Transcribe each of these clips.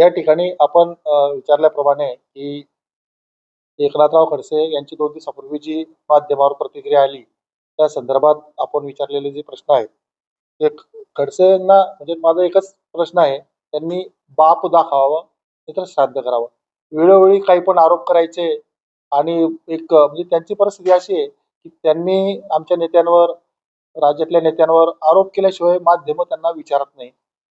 या ठिकाणी आपण विचारल्याप्रमाणे की एकनाथराव खडसे यांची दोन दिवसापूर्वी जी माध्यमावर प्रतिक्रिया आली त्या संदर्भात आपण विचारलेले जे प्रश्न आहेत ते यांना म्हणजे माझा एकच प्रश्न आहे त्यांनी बाप दाखवावं तर श्राद्ध करावं. वेळोवेळी काही पण आरोप करायचे आणि एक म्हणजे त्यांची परिस्थिती अशी आहे की त्यांनी आमच्या नेत्यांवर राज्यातल्या नेत्यांवर आरोप केल्याशिवाय माध्यम त्यांना विचारत नाही.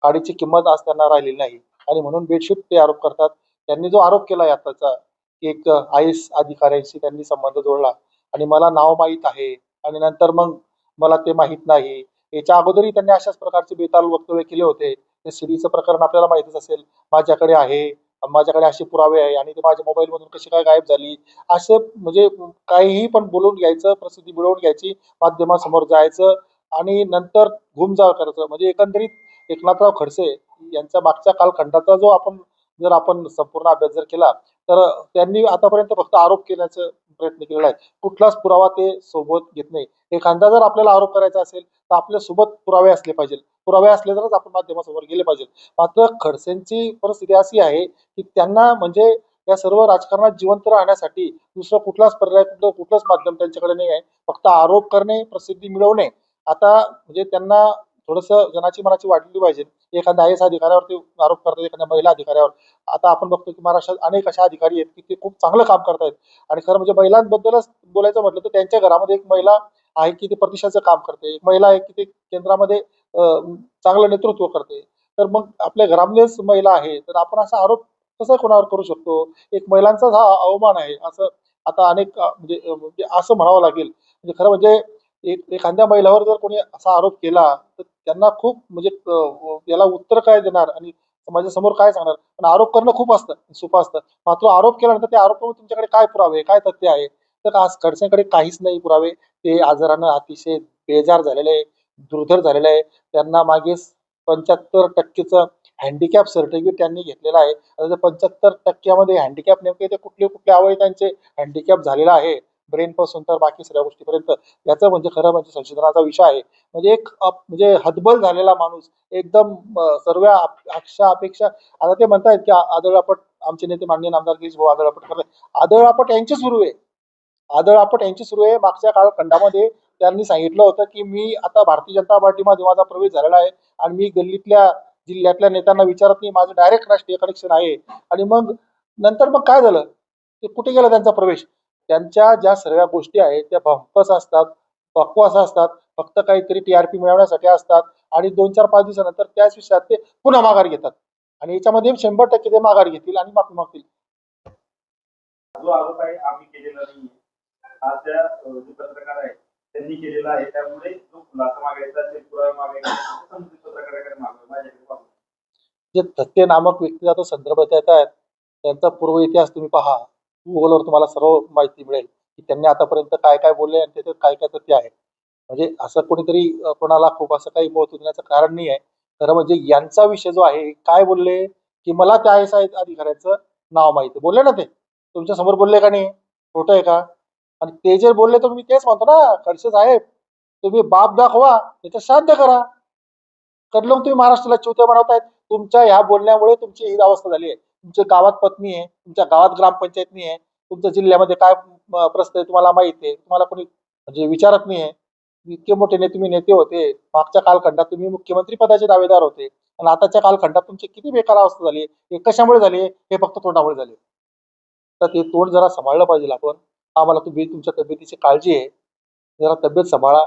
काडीची किंमत आज त्यांना राहिलेली नाही. आणि म्हणून बेडशीट ते आरोप करतात. त्यांनी जो आरोप केला आहे आताचा एक आय एस अधिकाऱ्यांशी त्यांनी संबंध जोडला. आणि मला नाव माहीत आहे. आणि नंतर मग मला ते माहीत नाही. याच्या अगोदरही त्यांनी अशाच प्रकारचे बेताल वक्तव्य केले होते. ते सीडीचं प्रकरण आपल्याला माहितीच असेल. माझ्याकडे आहे. माझ्याकडे असे पुरावे आहे. आणि ते माझ्या मोबाईल मधून कशी काय गायब झाली? असं म्हणजे काहीही पण बोलून घ्यायचं प्रसिद्धी मिळवून घ्यायची माध्यमासमोर जायचं आणि नंतर घुमजाव करायचं. म्हणजे एकंदरीत एकनाथराव खडसे यांचा मागच्या कालखंडाचा जो आपण जर आपण संपूर्ण अभ्यास जर केला तर त्यांनी आतापर्यंत फक्त आरोप केल्याचा प्रयत्न केलेला आहे. कुठलाच पुरावा ते सोबत घेत नाही. एखादा जर आपल्याला आरोप करायचा असेल तर आपल्यासोबत पुरावे असले पाहिजे. पुरावे असले तरच आपण माध्यमासमोर गेले पाहिजे. मात्र खडसेंची परिस्थिती अशी आहे की त्यांना म्हणजे या सर्व राजकारणात जिवंत राहण्यासाठी दुसरा कुठलाच पर्याय कुठलं कुठलंच माध्यम त्यांच्याकडे नाही आहे. फक्त आरोप करणे प्रसिद्धी मिळवणे. आता म्हणजे त्यांना थोडस जनाची मनाची वाढली पाहिजे. एखाद्या आय एस अधिकाऱ्यावरती आरोप करतात एखाद्या महिला अधिकाऱ्यावर. आता आपण बघतो की महाराष्ट्रात अनेक अशा अधिकारी आहेत की ते खूप चांगलं काम करतायत. आणि खरं म्हणजे महिलांबद्दलच बोलायचं म्हटलं तर त्यांच्या घरामध्ये एक महिला आहे की ते प्रतिष्ठाचं काम करते. एक महिला आहे की ते केंद्रामध्ये चांगलं नेतृत्व करते. तर मग आपल्या घरामध्येच महिला आहे तर आपण असा आरोप कसा कोणावर करू शकतो? एक महिलांचाच हा अवमान आहे. असं आता अनेक म्हणजे, म्हणजे असं म्हणावं लागेल. म्हणजे खरं म्हणजे एक एखाद्या महिलावर जर कोणी असा आरोप केला तर त्यांना खूप म्हणजे याला उत्तर काय देणार आणि समाजासमोर काय सांगणार? पण आरोप करणं खूप असतं सोपं असतं. मात्र आरोप केल्यानंतर त्या आरोपावर तुमच्याकडे काय पुरावे काय तथ्य आहे? तर आज खडसेंकडे काहीच नाही पुरावे. ते आजारानं अतिशय बेजार झालेले आहे दुर्धर झालेलं आहे. त्यांना मागे पंच्याहत्तर टक्केचं हँडिकॅप सर्टिफिकेट त्यांनी घेतलेलं आहे. आता पंच्याहत्तर टक्क्यामध्ये हँडिकॅप नेमके ते कुठले कुठले अवयव त्यांचे हँडिकॅप झालेला आहे. ब्रेन पासून तर बाकी सगळ्या गोष्टीपर्यंत. याचा म्हणजे खरं म्हणजे संशोधनाचा विषय आहे. म्हणजे एक म्हणजे हतबल झालेला माणूस एकदम सर्व आशा अपेक्षा आता ते म्हणतायत की आदळ आदळापट आमचे नेते माननीय नामदार गिरीश भाऊ आदळापट आदळ आदळापट यांची सुरू आहे. आदळापट यांची सुरू आहे. मागच्या काळ खंडामध्ये त्यांनी सांगितलं होतं की मी आता भारतीय जनता पार्टीमध्ये माझा प्रवेश झालेला आहे आणि मी गल्लीतल्या जिल्ह्यातल्या नेत्यांना विचारत नाही. माझं डायरेक्ट राष्ट्रीय कनेक्शन आहे. आणि मग नंतर मग काय झालं? ते कुठे गेला त्यांचा प्रवेश? त्यांच्या ज्या सर्व गोष्टी आहेत त्या भंपस असतात बकवास असतात फक्त काहीतरी टीआरपी मिळवण्यासाठी असतात आणि दोन चार पाच दिवसानंतर त्याच विषयात ते पुन्हा माघार घेतात. आणि याच्यामध्ये शंभर टक्के ते माघार घेतील आणि माफी मागतील. जो आरोप आहे आम्ही केलेला नाही हा त्या अ, जे पत्रकार आहे त्यांनी केलेला आहे त्यामुळे जो खुलासा मागायचा ते पुरावे मागायचा ते संबंधित पत्रकाराकडे मागवा माझ्याकडे पाठवा. जे थत्ते नामक व्यक्तीचा तो संदर्भ देत आहेत त्यांचा पूर्व इतिहास तुम्ही पहा. गुगलवर तुम्हाला सर्व माहिती मिळेल की त्यांनी आतापर्यंत काय काय बोलले आणि त्याच्यात काय काय तथ्य आहे. म्हणजे असं कोणीतरी कोणाला खूप असं काही महत्त्व देण्याचं कारण नाही आहे खरं म्हणजे यांचा विषय जो आहे काय बोलले की मला त्या आय एस आय अधिकाऱ्याचं नाव माहिती आहे. बोलले ना ते? तुमच्यासमोर बोलले का नाही? खोटं आहे का? आणि ते जे बोलले तर मी तेच म्हणतो ना खडसे साहेब तुम्ही बाप दाखवा त्याचं श्राद्ध करा. कडलं तुम्ही महाराष्ट्राला चिवत्या बनवतायत. तुमच्या ह्या बोलण्यामुळे तुमची ही अवस्था झाली आहे. तुमच्या गावात पत्नी आहे तुमच्या गावात ग्रामपंचायत नाही आहे तुमच्या जिल्ह्यामध्ये काय प्रस्त प्रश्न आहे तुम्हाला माहिती आहे तुम्हाला कोणी म्हणजे विचारत नाही आहे. इतके मोठे ने तुम्ही नेते होते मागच्या कालखंडात तुम्ही मुख्यमंत्री पदाचे दावेदार होते आणि आताच्या कालखंडात तुमची किती बेकार अवस्था झाली हे कशामुळे झाली हे फक्त तोंडामुळे झाले तर ते तोंड जरा सांभाळलं पाहिजे आपण आम्हाला तुम्ही तुमच्या तब्येतीची काळजी आहे जरा तब्येत सांभाळा